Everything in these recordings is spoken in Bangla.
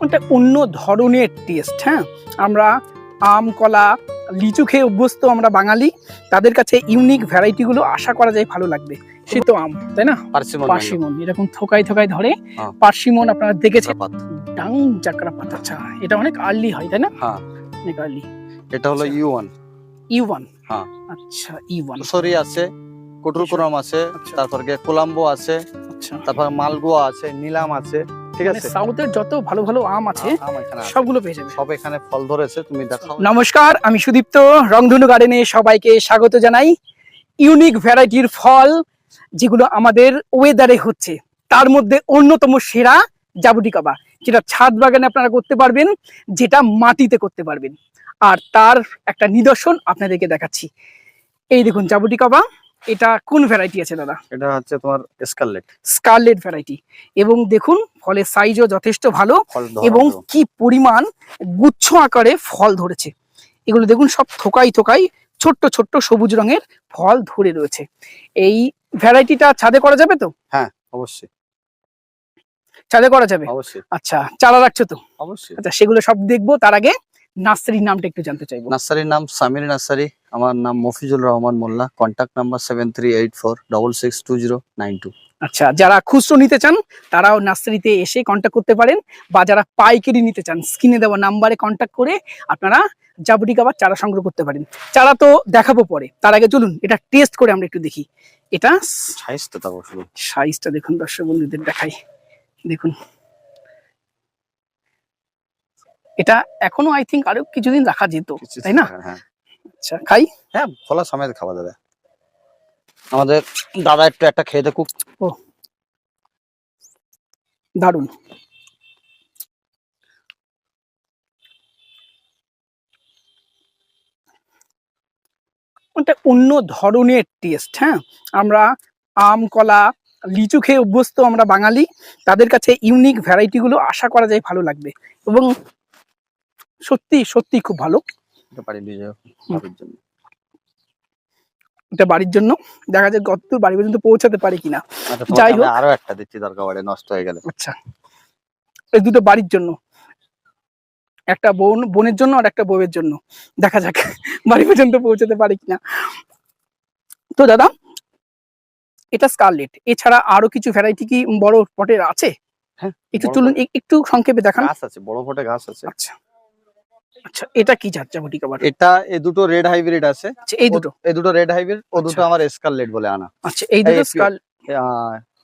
একটা অন্য ধরনের টেস্ট হ্যাঁ? আমরা আম কলা লিচু খেয়ে অভ্যস্ত আমরা বাঙালি তাদের কাছে ইউনিক ভ্যারাইটিগুলো আশা করা যায় ভালো লাগবে। সে তো আম তাই না? পার্সিমন এরকম থোকাই থোকাই ধরে হ্যাঁ। পার্সিমন আপনারা দেখেছেন? পাত। ডাং চাকরা পাতা আচ্ছা এটা অনেক আর্লি হয় তাই না? হ্যাঁ। অনেক আর্লি এটা হলো ইউ ওয়ান ই ওয়ান। আচ্ছা ই ওয়ান সরি আছে কটুরকুরম আছে আচ্ছা। তারপর কোলাম্বো আছে আচ্ছা। তারপর মালগোয়া আছে নিলাম আছে। ঠিক মানে আছে? সাউথের যত ভালো ভালো আম আছে আম এখানে আছে। সবগুলো পেয়ে যাবে। সব এখানে ফল ধরেছে তুমি দেখাও। নমস্কার আমি সুদীপ্ত রংধনু গার্ডেনে সবাইকে স্বাগত জানাই। ইউনিক ভ্যারাইটির ফল যেগুলো আমাদের ওয়েদারে হচ্ছে তার মধ্যে অন্যতম সেরা জাবুটি কাবা যেটা ছাদ বাগানে আপনারা করতে পারবেন যেটা মাটিতে করতে পারবেন। আর তার একটা নিদর্শন আপনাদেরকে দেখাচ্ছি। এই দেখুন জাবুটি কাবা এটা কোন ভ্যারাইটি আছে দাদা? এটা হচ্ছে তোমার স্কারলেট স্কারলেট ভ্যারাইটি এবং দেখুন ফলের সাইজও যথেষ্ট ভালো এবং কি পরিমাণ গুচ্ছ আকারে ফল ধরেছে। এগুলো দেখুন সব থোকাই থোকাই ছোট্ট ছোট্ট সবুজ রঙের ফল ধরে রয়েছে। এই ভ্যারাইটিটা ছাদে করা যাবে তো? হ্যাঁ অবশ্যই। ছাদে করা যাবে? অবশ্যই। আচ্ছা চারা রাখছো তো? অবশ্যই। আচ্ছা সেগুলো সব দেখব তার আগে নার্সারির নামটা একটু জানতে চাইব। নার্সারির নাম সামির নার্সারি আমার নাম Mofizul Rahman Molla contact number seven three eight four double six two zero nine two আচ্ছা যারা খুচরো নিতে চান তারাও নার্সারিতে এসে কন্ট্যাক্ট করতে পারেন বা যারা পাইকারি নিতে চান স্ক্রিনে দেওয়া নাম্বারে কন্ট্যাক্ট করে আপনারা জাবুটি কাবার চারা সংগ্রহ করতে পারেন। চারা তো দেখাবো পরে তার আগে চলুন এটা টেস্ট করে আমরা একটু দেখি। এটা সাইজ তো তাও সাইজটা দেখুন দর্শক বন্ধুদের দেখাই। দেখুন। এটা এখনও আই থিঙ্ক আরও কিছুদিন রাখা যেত তাই না? হ্যাঁ আচ্ছা খাই? হ্যাঁ খোলা সময় খাওয়া দাদা আমাদের দাদা একটু একটা খেয়ে দেখুক। দারুণ এটা অন্য ধরনের টেস্ট হ্যাঁ? আমরা আম কলা লিচু খেয়ে অভ্যস্ত আমরা বাঙালি তাদের কাছে ইউনিক ভ্যারাইটিগুলো আশা করা যায় ভালো লাগবে। এবং সত্যি সত্যি খুব ভালো। এটা বাড়ির জন্য। দেখা যায় কতদূর বাড়ি পর্যন্ত পৌঁছাতে পারে কিনা। আচ্ছা, যাই হোক। আরও একটা দিচ্ছি দরকার পড়ে নষ্ট হয়ে গেলে। আচ্ছা। এই দুটো বাড়ির জন্য। একটা বোন বোনের জন্য আর একটা বউয়ের জন্য। দেখা যাক বাড়ি পর্যন্ত পৌঁছাতে পারে কিনা। তো দাদা এটা স্কারলেট এছাড়া আরও কিছু ভ্যারাইটি কি বড় পটের আছে? হ্যাঁ, একটু চলুন একটু সংক্ষেপে দেখান। গাছ আছে বড় ফটে গাছ আছে। আচ্ছা। আচ্ছা এটা কি জাত কাবার এটা এই দুটো রেড হাইব্রিড আছে। আচ্ছা এই দুটো? এই দুটো রেড হাইব্রিড ও দুটো আচ্ছা। আমার স্কারলেট বলে আনা। আচ্ছা এই দুটো স্কার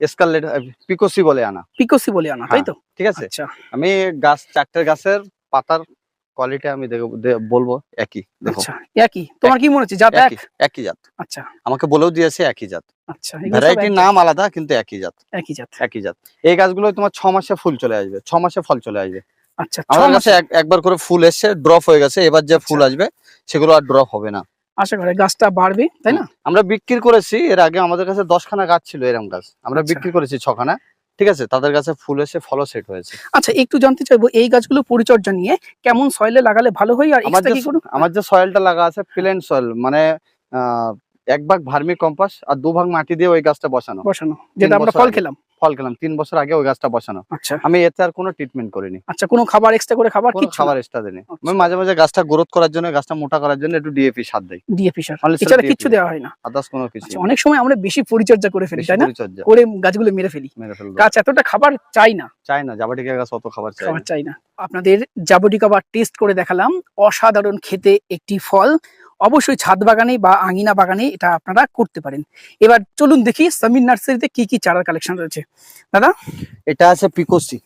স্কারলেট পিকোসি বলে আনা। পিকোসি বলে আনা তাই তো? ঠিক আছে। আচ্ছা। আমি গাছ চারটে গাছের পাতার কোয়ালিটি আমি দেখব- বলব একই দেখো। আচ্ছা একই? তোমার কি মনে হচ্ছে জাত এক? একই জাত। আচ্ছা। আমাকে বলেও দিয়েছে একই জাত। আচ্ছা ভ্যারাইটির নাম আলাদা কিন্তু একই জাত। একই জাত। একই জাত। এই গাছগুলো তোমার ছ মাসে ফুল চলে আসবে ছ মাসে ফল চলে আসবে। আচ্ছা আমাদের কাছে একবার করে ফুল এসছে ড্রপ হয়ে গেছে এবার যে ফুল আচ্ছা। আসবে সেগুলো আর ড্রপ হবে না। আশা করে গাছটা বাড়বে তাই না? আমরা বিক্রি করেছি এর আগে আমাদের কাছে দশখানা গাছ ছিল এরকম গাছ। আমরা আচ্ছা। বিক্রি করেছি ছখানা ঠিক আছে? তাদের কাছে ফুল এসে ফলও সেট হয়েছে। আচ্ছা একটু জানতে চাইব এই গাছগুলো পরিচর্যা নিয়ে কেমন সয়েলে লাগালে ভালো হয় আর আমার যে আমার যে সয়েলটা লাগা আছে প্লেন সয়েল মানে এক ভাগ ভার্মি কম্পাস আর দু ভাগ মাটি দিয়ে ওই গাছটা বসানো। বসানো যেটা আমরা ফল খেলাম। ফল খেলাম। তিন বছর আগে ওই গাছটা বসানো। আচ্ছা। আমি এতে আর কোনো ট্রিটমেন্ট করিনি। আচ্ছা কোনো খাবার এক্সট্রা করে খাবার কিছু? খাবার এক্সট্রা দিইনি। আচ্ছা। আমি মাঝে মাঝে গাছটা গ্রোথ করার জন্য গাছটা মোটা করার জন্য একটু ডিএপি সার দেই। ডিএপি সার। এছাড়া কিচ্ছু দেওয়া হয় না। আদার্স কোনো কিছু আচ্ছা অনেক সময় আমরা বেশি পরিচর্যা করে ফেলি তাই না? করে গাছগুলো মেরে ফেলি। গাছ এতটা খাবার চাই না। চাই না জাবাটিকা গাছ অত খাবার চাই না। চাই না। আপনাদের জাবটি খাবার টেস্ট করে দেখালাম। অসাধারণ খেতে একটি ফল। অবশ্যই ছাদ বাগানে বা আঙিনা বাগানে এটা আপনারা করতে পারেন। এবার চলুন দেখি সামির নার্সারিতে কি কি চারার কালেকশন রয়েছে। দাদা? এটা আছে পিকোসি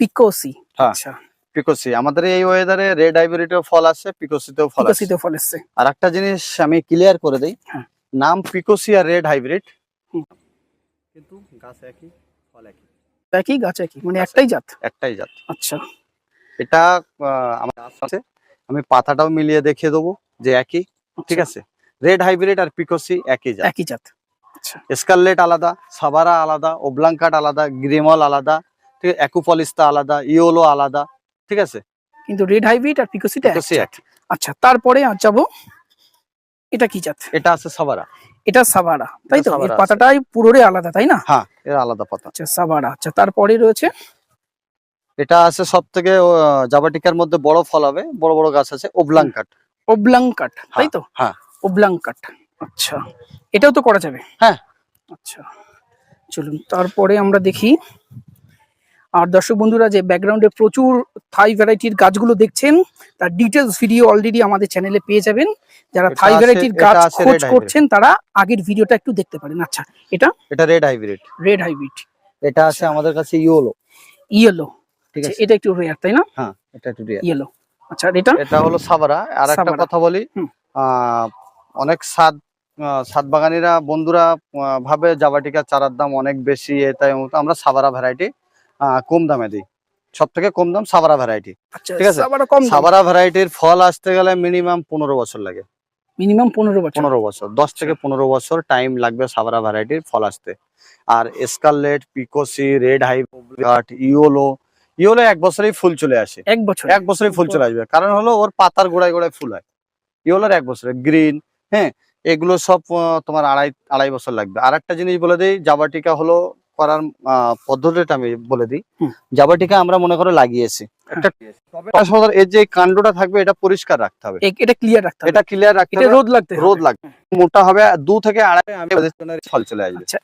পিকোসি হ্যাঁ। আচ্ছা। পিকোসি আমাদের এই ওয়েদারে রেড হাইব্রিডেও ফল আছে পিকোসিতেও ফল আছে পিকোসিতে ফল এসছে আর একটা জিনিস আমি ক্লিয়ার করে দেই। হ্যাঁ। নাম পিকোসি আর রেড হাইব্রিড কিন্তু গাছ একই ফল একই। একই গাছ একই মানে একটাই জাত? একটাই জাত। আচ্ছা। এটা আমার আছে। আমি পাতাটাও মিলিয়ে দেখিয়ে দেবো যে একই। ঠিক আছে? রেড হাইব্রিড আর পিকোসি একই জাত। একই জাত। আচ্ছা। স্কারলেট আলাদা সাবারা আলাদা ওবলাঙ্কাট আলাদা গ্রিমল আলাদা ঠিক আছে অ্যাকুপলিস্তা আলাদা ইওলো আলাদা ঠিক আছে? কিন্তু রেড হাইব্রিড আর পিকোসিটা এক আচ্ছা তারপরে আর যাব এটা কি জাত? এটা আছে সাবারা এটা সাবারা তাই তো? এর পাতাটাই পুরোরে আলাদা তাই না? হ্যাঁ এর আলাদা পাতা। আচ্ছা সাবারা আচ্ছা তারপরে রয়েছে? এটা আছে সব থেকে জাবাটিকার মধ্যে বড় ফল হবে বড় বড় গাছ আছে ওবলাং কাঠ ওবলাং কাট তাই তো? হ্যাঁ। ওবলাং কাট আচ্ছা। এটাও তো করা যাবে? হ্যাঁ। আচ্ছা। চলুন তারপরে আমরা দেখি। আর দর্শক বন্ধুরা যে ব্যাকগ্রাউন্ডে প্রচুর থাই ভ্যারাইটির গাছগুলো দেখছেন তার ডিটেলস ভিডিও অলরেডি আমাদের চ্যানেলে পেয়ে যাবেন। যারা থাই ভ্যারাইটির গাছ খোঁজ করছেন তারা আগের ভিডিওটা একটু দেখতে পারেন। আচ্ছা এটা? এটা রেড হাইব্রিড রেড হাইব্রিড এটা আছে আমাদের কাছে ইয়োলো ইয়েলো ঠিক আছে। এটা একটু রেয়ার তাই না? হ্যাঁ এটা একটু rare। ইয়েলো আচ্ছা এটা এটা হলো সাবারা আর একটা কথা বলি অনেক সাদ সাত বাগানিরা বন্ধুরা ভাবে জাবাটিকা চারার দাম অনেক বেশি এ তাই অমুক। আমরা সাবারা ভ্যারাইটি কম দামে দিই। সব থেকে কম দাম সাবারা ভ্যারাইটি আচ্ছা ঠিক আছে। সাবারা ভ্যারাইটির ফল আসতে গেলে মিনিমাম পনেরো বছর লাগে। মিনিমাম পনেরো বছর। পনেরো বছর দশ থেকে পনেরো বছর টাইম লাগবে সাবারা ভ্যারাইটির ফল আসতে। আর এসকারলেট পিকোসি রেড হাইব্রিড ইওলো ইওলো এক বছরেই ফুল চলে আসে। এক বছর। এক বছরেই ফুল চলে আসবে। কারণ হলো ওর পাতার গোড়ায় গোড়ায় ফুল হয়। ইয়োলার এক বছরে। গ্রিন হ্যাঁ এগুলো সব তোমার আড়াই আড়াই বছর লাগবে। আর একটা জিনিস বলে দিই জাবাটিকা হলো করার পদ্ধতিটা আমি বলে দিই। জাবাটিকা আমরা মনে করে লাগিয়েছি। একটা এর যে কাণ্ডটা থাকবে এটা পরিষ্কার রাখতে হবে। এটা ক্লিয়ার রাখতে হবে। এটা ক্লিয়ার রাখতে হবে। রোদ লাগতে রোদ লাগবে মোটা হবে দু থেকে আড়াই আমি ফল চলে আসবে। আচ্ছা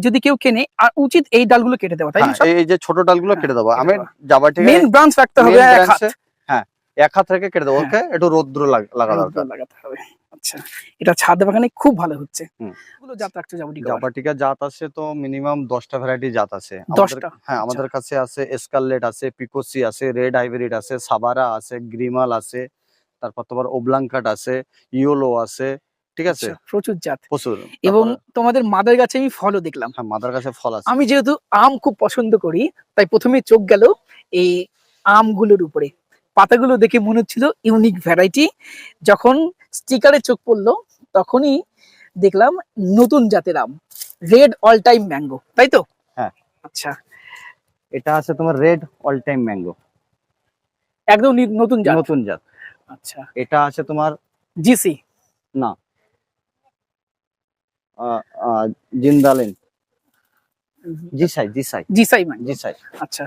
যদি কেউ কেনে আর উচিত এই ডালগুলো কেটে দেওয়া তাই না হ্যাঁ, এই- যে ছোট ডালগুলো কেটে দেবো। আমি দেওয়া। জাবাটিকা ব্রাঞ্চ রাখতে হবে এক হাত। হ্যাঁ এক হাত থেকে কেটে দেবো। ওকে একটু রৌদ্র লাগ- লাগা দরকার। লাগাতে হবে। আচ্ছা এটা ছাদ বাগানে খুব ভালো হচ্ছে। এগুলো জাত রাখতে যাব জাপাটিকা জাত আছে তো মিনিমাম দশটা ভ্যারাইটি জাত আছে। আমাদের- দশটা? হ্যাঁ আমাদের কাছে আছে এসকারলেট আছে পিকোসি আছে রেড হাইব্রিড আছে সাবারা আছে গ্রিমাল আছে তারপর তোমার ওবলাঙ্কাট আছে ইয়োলো আছে ঠিক আছে? আচ্ছা, প্রচুর জাত। প্রচুর। এবং তোমাদের মাদার গাছে আমি ফলও দেখলাম। হ্যাঁ মাদার কাছে ফল আছে। আমি যেহেতু আম খুব পছন্দ করি তাই প্রথমে চোখ গেল এই আমগুলোর উপরে। পাতাগুলো দেখে মনে হচ্ছিল ইউনিক ভ্যারাইটি যখন স্টিকারে চোখ পড়ল তখনই দেখলাম নতুন জাতের আম রেড অল টাইম ম্যাঙ্গো তাই তো? হ্যাঁ। আচ্ছা। এটা আছে তোমার রেড অল টাইম ম্যাঙ্গো একদম নতুন জাত। নতুন জাত। আচ্ছা। এটা আছে তোমার জিসি না। জিন্দালিন। জিসাই জিসাই। জিসাই ম্যাঙ্গো জিসাই। আচ্ছা।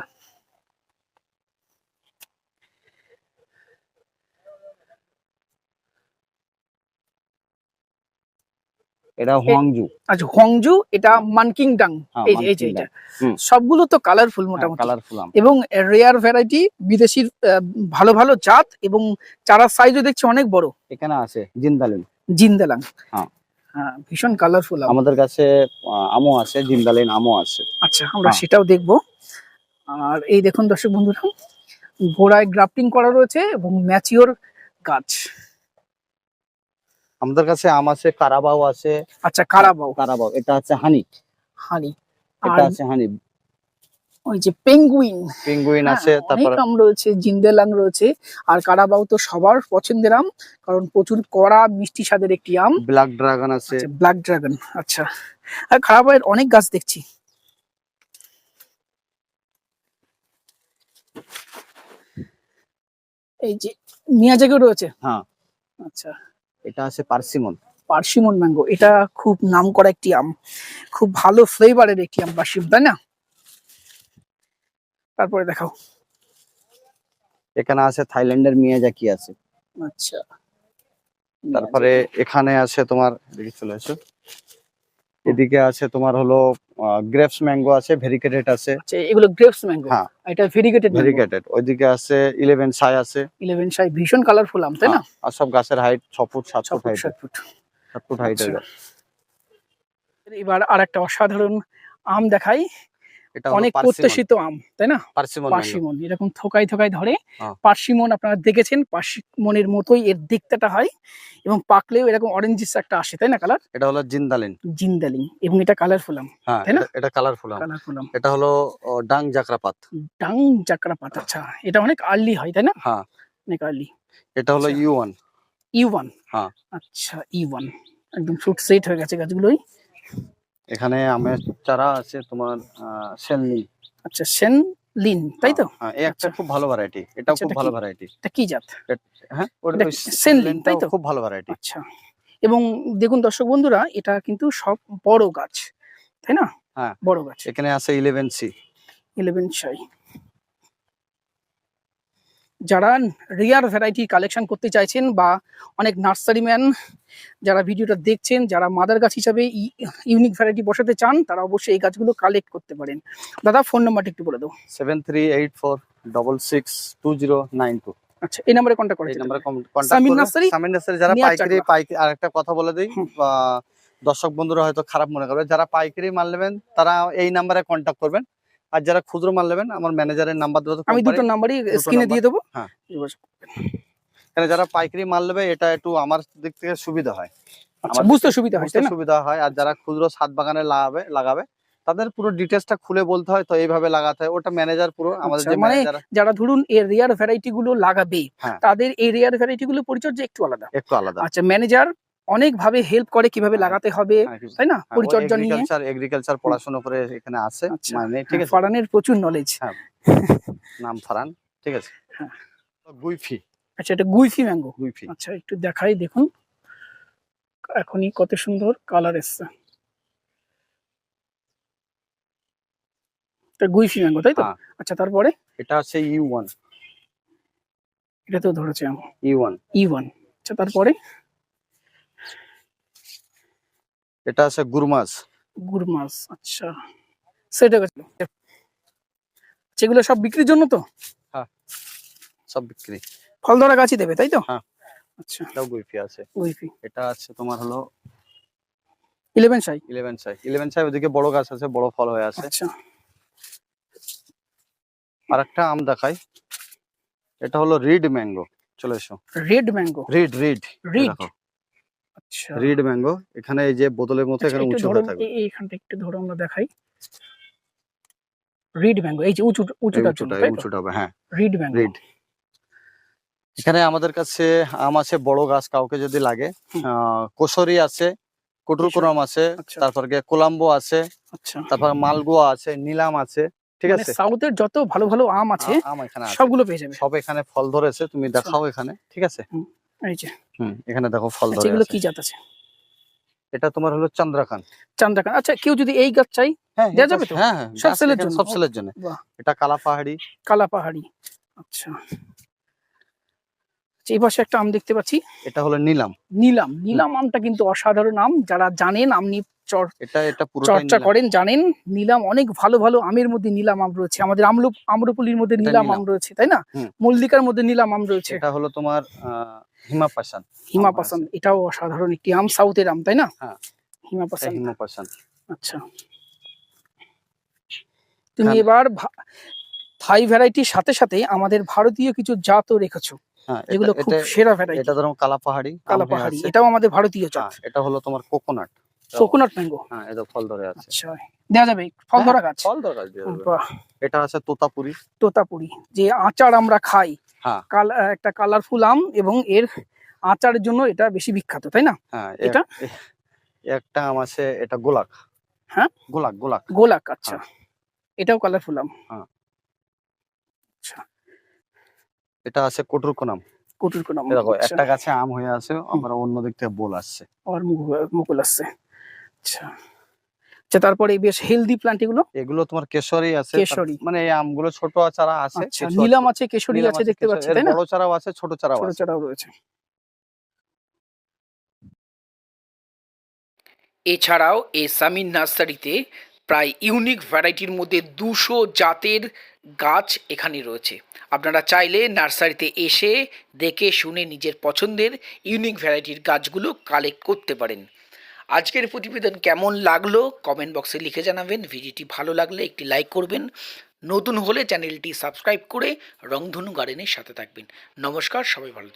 এটা হোয়াংজু। আচ্ছা হংজু এটা মানকিং ডাং হ্যাঁ, এই যে এটা। সবগুলো তো কালারফুল মোটামুটি। কালারফুল এবং রেয়ার ভ্যারাইটি বিদেশির ভালো ভালো জাত এবং চারার সাইজও দেখছি অনেক বড়। এখানে আছে জিন্দালিন। জিন্দালাং। হ্যাঁ। হ্যাঁ ভীষণ কালারফুল আমাদের কাছে আমও আছে জিন্দালিন আমও আছে। আচ্ছা আমরা হ্যাঁ। সেটাও দেখব। আর এই দেখুন দর্শক বন্ধুরা গোড়ায় গ্রাফটিং করা রয়েছে এবং ম্যাচিওর গাছ। আমাদের কাছে আম আছে কারাবাও আছে। আচ্ছা কারাবাও। কারাবাও এটা আছে হানি। হানি। এটা আছে হানি। ওই যে পেঙ্গুইন। পেঙ্গুইন আছে হ্যাঁ, তারপর আম রয়েছে জিন্দেলাং রয়েছে। আর কারাবাও তো সবার পছন্দের আম কারণ প্রচুর কড়া মিষ্টি স্বাদের একটি আম। ব্ল্যাক ড্রাগন আছে। ব্ল্যাক ড্রাগন আচ্ছা। আর কারাবাওয়ের অনেক গাছ দেখছি। এই যে মিয়াজাকেও রয়েছে? হ্যাঁ। আচ্ছা। এটা আছে পার্সিমন। পার্সিমন ম্যাঙ্গো এটা খুব নাম করা একটি আম। খুব ভালো ফ্লেভারের একটি আম পার্সিমন তাই না? তারপরে দেখাও। এখানে আছে থাইল্যান্ডের মিয়াজাকি আছে। আচ্ছা। তারপরে এখানে আছে তোমার দেখি চলে আসো। এদিকে আছে তোমার হলো গ্রেপস ম্যাঙ্গো আছে ভেরিকেটেড আছে। আচ্ছা এগুলো গ্রেপস ম্যাঙ্গো? হ্যাঁ। এটা ভেরিকেটেড ভেরিকেটেড। ওইদিকে আছে ইলেভেন সাই আছে। ইলেভেন সাই ভীষণ কালারফুল আম তাই না? হ্যাঁ, আর সব গাছের হাইট ছ ফুট সাত ছ ফুট ফুট হাইট সাত ফুট। সাত ফুট হাইটের আচ্ছা। এবার আর একটা অসাধারণ আম দেখাই। অনেক প্রত্যাশিত আম তাই না? পার্সিমন পার্সিমন এরকম থোকাই থোকাই ধরে হ্যাঁ। পার্সিমন আপনারা দেখেছেন পার্সিমনের মতোই এর দেখতেটা হয় এবং পাকলেও এরকম অরেঞ্জিস একটা আসে তাই না কালার এটা হলো জিন্দালিন। জিন্দালিং এবং এটা কালারফুল আম হ্যাঁ তাই না? এটা- কালারফুল আম। কালারফুল আম। এটা হলো ডাং জাকরাপাত ডাং চাকরা পাতা আচ্ছা এটা অনেক আর্লি হয় তাই না? হ্যাঁ। অনেক আর্লি এটা হলো আচ্ছা। U one. E one. হ্যাঁ। আচ্ছা ই ওয়ান। একদম ফ্রুট সেট হয়ে গেছে গাছগুলোই। এখানে আমের চারা আছে তোমার সেনলিন আচ্ছা সেন লিন তাই তো? হ্যাঁ এই একটা আচ্ছা। খুব ভালো ভ্যারাইটি এটাও আচ্ছা, খুব ভালো ভ্যারাইটি এটা কি জাত? হ্যাঁ ওটা সেনলিন, তাই তো? খুব ভালো ভ্যারাইটি আচ্ছা। এবং দেখুন দর্শক বন্ধুরা এটা কিন্তু সব বড় গাছ তাই না? হ্যাঁ। বড় গাছ। এখানে আছে ইলেভেন সি ইলেভেন সাই যারা রিয়ার ভ্যারাইটি কালেকশন করতে চাইছেন বা অনেক নার্সারিম্যান যারা ভিডিওটা দেখছেন যারা মাদার গাছ হিসাবে ইউনিক ভ্যারাইটি বসাতে চান তারা অবশ্যই এই গাছগুলো কালেক্ট করতে পারেন দাদা ফোন নাম্বারটা একটু বলে দাও seven three eight four double six two zero nine two আচ্ছা এই নাম্বারে কন্ট্যাক্ট করে এই নাম্বারে পারে। সামির নার্সারি? সামিন নার্সারি যারা পাইকারি পাইকারি আর একটা কথা বলে দিই। দর্শক বন্ধুরা হয়তো খারাপ মনে করবে যারা পাইকারি মাল নেবেন তারা এই নাম্বারে কন্ট্যাক্ট করবেন আর যারা খুচরো মাল নেবেন আমার ম্যানেজারের নাম্বার দেবো আমি দুটো নাম্বারই স্ক্রিনে দিয়ে দেবো? হ্যাঁ। যারা পাইকারি মাল নেবে এটা একটু আমার দিক থেকে সুবিধা হয়। আচ্ছা বুঝতে সুবিধা হয় সুবিধা হয়। আর যারা খুচরো ছাদ বাগানে লাগাবে লাগাবে তাদের পুরো ডিটেলসটা খুলে বলতে হয় তো এইভাবে লাগাতে হয়। ওটা ম্যানেজার পুরো আমাদের আচ্ছা, যে মানে যারা ধরুন এই রেয়ার ভ্যারাইটি গুলো লাগাবে হ্যাঁ। তাদের এই রেয়ার ভ্যারাইটি গুলো পরিচর্যা একটু আলাদা। একটু আলাদা। আচ্ছা ম্যানেজার অনেক ভাবে হেল্প করে কীভাবে হ্যাঁ। লাগাতে হবে তাই না? পরিচর্যা নিয়ে। এগ্রিকালচার এগ্রিকালচার পড়াশোনা করে এখানে আছে। আচ্ছা। মানে ঠিক আছে। ফারানের প্রচুর নলেজ নাম ফারান ঠিক আছে। হ্যাঁ। গুইফি। আচ্ছা এটা গুইফি ম্যাঙ্গো গুইফি। আচ্ছা একটু দেখাই দেখুন। এখনই কত সুন্দর কালার এসছে। এটা গুইফি ম্যাঙ্গো তাই তো? হ্যাঁ। আচ্ছা তারপরে? এটা হচ্ছে ইউ ওয়ান এটা তো ধরেছে ইউ ওয়ান ই ওয়ান আচ্ছা তারপরে? এটা আছে গুরমাস। গুরমাস আচ্ছা। সেটা সেগুলো সব বিক্রির জন্য তো? হ্যাঁ সব বিক্রি। ফল ধরা গাছই দেবে তাই তো? হ্যাঁ। আচ্ছা। এটাও গুইফি আছে। গুইফি এটা আছে তোমার হলো ইলেভেন সাই? ইলেভেন সাই। ইলেভেন সাই ওদিকে বড় গাছ আছে বড় ফল হয়ে আছে। আচ্ছা। আর একটা আম দেখাই। এটা হলো রিড ম্যাঙ্গো। চলে এসো। Red mango? Red red. Red? আচ্ছা। রিড ম্যাঙ্গো এখানে এই যে বোতলের মতো আচ্ছা, এখানে উঁচু হয়ে থাকবে। এইখানটা একটু ধরো আমরা দেখাই। রিড ম্যাঙ্গো এই যে উঁচু উঁচুটা তো? উঁচুটা হবে হ্যাঁ। Red mango. রিড। এখানে আমাদের কাছে আম আছে বড় গাছ কাউকে যদি লাগে। কোশরি আছে কুটুরকুরাম আছে আচ্ছা। তারপর কোলাম্বো আছে আচ্ছা। তারপর মালগোয়া আছে নিলাম আছে ঠিক মানে আছে? সাউথের যত ভালো ভালো আম আছে আম এখানে সবগুলো পেয়ে যাবে। সব এখানে ফল ধরেছে তুমি। দেখাও এখানে ঠিক আছে? এই যে। হুম এখানে দেখো ফল আচ্ছা ধরে এগুলো কি জাত আছে? এটা তোমার হলো চন্দ্রাকান। চন্দ্রাকান। আচ্ছা কেউ যদি এই গাছ চাই দেওয়া দেয়া যাবে তো? হ্যাঁ হ্যাঁ সব সেলের জন্য? সব সেলের জন্য। এটা কালা পাহাড়ি। কালা পাহাড়ি। আচ্ছা। আচ্ছা, এই পাশে একটা আম দেখতে পাচ্ছি। এটা হলো নিলাম। নীলাম। নিলাম আমটা কিন্তু অসাধারণ আম। যারা জানেন এটা পুরোটাই চর্চা করেন জানেন। নিলাম অনেক ভালো ভালো আমের মধ্যে নিলাম আম রয়েছে। আমাদের আমলু আম্রপলির মধ্যে নিলাম আম রয়েছে তাই না? মল্লিকার মধ্যে নিলাম আম রয়েছে। এটা হলো তোমার আহ, হিমা পাশান হিমা পাসান এটাও অসাধারণ একটি আম সাউথের আম তাই না? হ্যাঁ। হিমা পাসান হিমা পাশান আচ্ছা। তুমি হ্যাঁ। এবার থাই ভ্যারাইটির সাথে সাথে আমাদের ভারতীয় কিছু জাতও রেখেছো। হ্যাঁ যেগুলো খুব সেরা ভ্যারাইটি। এটা ধরো কালা পাহাড়ি কালা পাহাড়ি এটাও আমাদের ভারতীয় জাত। হ্যাঁ, এটা হলো তোমার কোকোনাট। Coconut mango? হ্যাঁ এটা ফল ধরে আছে। আচ্ছা দেওয়া যাবে? ফল ধরা গাছ? ফল দেবে। বাহ। এটা আছে তোতাপুরি। তোতাপুরি যে আচার আমরা খাই। হ্যাঁ। একটা কালারফুল আম এবং এর আচারের জন্য এটা বেশি বিখ্যাত তাই না? হ্যাঁ এটা? একটা আম আছে এটা গোলাক। হ্যাঁ? গোলাক গোলাক। গোলাক আচ্ছা। এটাও কালারফুল আম। হ্যাঁ। আচ্ছা। এটা আছে কটুরকোনাম কটুর কোন আম দেখো আচ্ছা, একটা গাছে আম হয়ে আছে আবার অন্য দিক থেকে বোল আসছে। আর মুকুল- মুকুল আসছে। আচ্ছা। আচ্ছা তারপরে বেশ হেলদি প্লান্ট এগুলো? এগুলো তোমার কেশরি আছে। কেশরী। মানে এই আমগুলো ছোট চারা আছে আচ্ছা নিলাম আছে। কেশরী আছে দেখতে পাচ্ছি তাই না? বড় চারাও আছে ছোট চারাও ছোট চারাও রয়েছে। এছাড়াও এই সামিন নার্সারিতে প্রায় ইউনিক ভ্যারাইটির মধ্যে দুশো জাতের গাছ এখানে রয়েছে। আপনারা চাইলে নার্সারিতে এসে দেখে শুনে নিজের পছন্দের ইউনিক ভ্যারাইটির গাছগুলো কালেক্ট করতে পারেন। আজকের প্রতিবেদন কেমন লাগল? কমেন্ট বক্সে লিখে জানাবেন। ভিডিওটি ভালো লাগলে একটি লাইক করবেন। নতুন হলে চ্যানেলটি সাবস্ক্রাইব করে রংধনু গার্ডেনের সাথে থাকবেন। নমস্কার, সবাই ভালো।